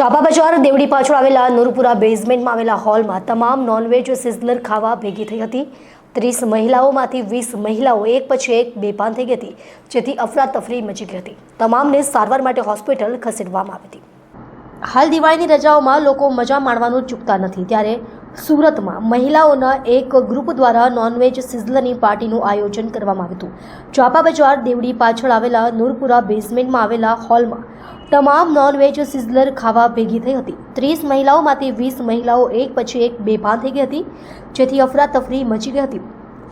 ચાપા બજાર દેવડી પાછળ આવેલા નૂરપુરા બેઝમેન્ટમાં આવેલા હોલમાં તમામ નોનવેજ સિઝલર ખાવા ભેગી થઈ હતી. ત્રીસ મહિલાઓમાંથી વીસ મહિલાઓ એક પછી એક બેભાન થઈ ગઈ હતી, જેથી અફરાતફરી મચી ગઈ હતી. તમામને સારવાર માટે હોસ્પિટલ ખસેડવામાં આવી હતી. હાલ દિવાળીની રજાઓમાં લોકો મજા માણવાનું ચૂકતા નથી. ત્યારે સુરતમાં મહિલાઓના એક ગ્રુપ દ્વારા નોનવેજ સિઝલરની પાર્ટીનું આયોજન કરવામાં આવ્યું હતું. ચાપા બજાર દેવડી પાછળ આવેલા નૂરપુરા બેઝમેન્ટમાં આવેલા હોલમાં તમામ નોનવેજ સિઝલર ખાવા ભેગી થઈ હતી. ત્રીસ મહિલાઓમાંથી વીસ મહિલાઓ એક પછી એક બેભાન થઈ ગઈ હતી, જેથી અફરાતફરી મચી ગઈ હતી.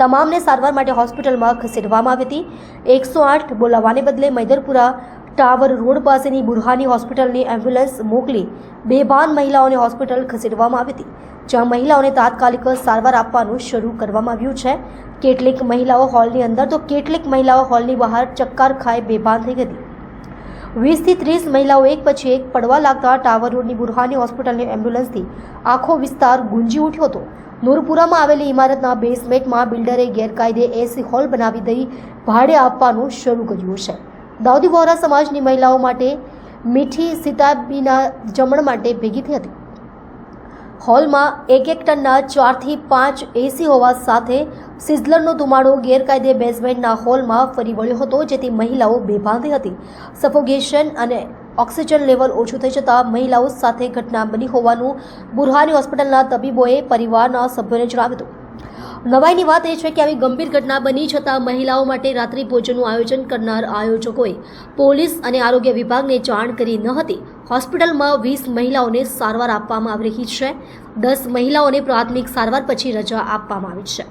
તમામને સારવાર માટે હોસ્પિટલમાં ખસેડવામાં આવી હતી. એકસો આઠ બોલાવવાને બદલે મૈદરપુરા ટાવર રોડ પાસેની બુરહાની હોસ્પિટલની એમ્બ્યુલન્સ મોકલી બેભાન મહિલાઓને હોસ્પિટલ ખસેડવામાં આવી હતી, જ્યાં મહિલાઓને તાત્કાલિક સારવાર આપવાનું શરૂ કરવામાં આવ્યું છે. કેટલીક મહિલાઓ હોલની અંદર, તો કેટલીક મહિલાઓ હોલની બહાર ચક્કર ખાઈ બેભાન થઈ હતી વીસથી ત્રીસ મહિલાઓ એક પછી એક પડવા લાગતા ટાવર રોડની બુરહાની હોસ્પિટલની એમ્બ્યુલન્સથી આખો વિસ્તાર ગુંજી ઉઠ્યો હતો. નૂરપુરામાં આવેલી ઇમારતના બેઝમેન્ટમાં બિલ્ડરે ગેરકાયદે એસી હોલ બનાવી દઈ ભાડે આપવાનું શરૂ કર્યું છે. દાઉદી વોરા સમાજની મહિલાઓ માટે મીઠી સીતાબીના જમણ માટે ભેગી થઈ હતી. હોલમાં એક એક ટનના ચારથી પાંચ એસી હોવા સાથે સિઝલરનો ધુમાડો ગેરકાયદે બેઝમેન્ટના હોલમાં ફરી વળ્યો હતો, જેથી મહિલાઓ બેભાન હતી. સફોગેશન અને ઓક્સિજન લેવલ ઓછું થઈ જતાં મહિલાઓ સાથે ઘટના બની હોવાનું બુરહાની હોસ્પિટલના તબીબોએ પરિવારના સભ્યોને જણાવ્યું હતું. નવાઈની વાત એ છે કે આવી ગંભીર ઘટના બની છતાં મહિલાઓ માટે રાત્રિ ભોજનનું આયોજન કરનાર આયોજકોએ પોલીસ અને આરોગ્ય વિભાગને જાણ કરી ન હતી. હોસ્પિટલમાં વીસ મહિલાઓને સારવાર આપવામાં આવી રહી છે. દસ મહિલાઓને પ્રાથમિક સારવાર પછી રજા આપવામાં આવી છે.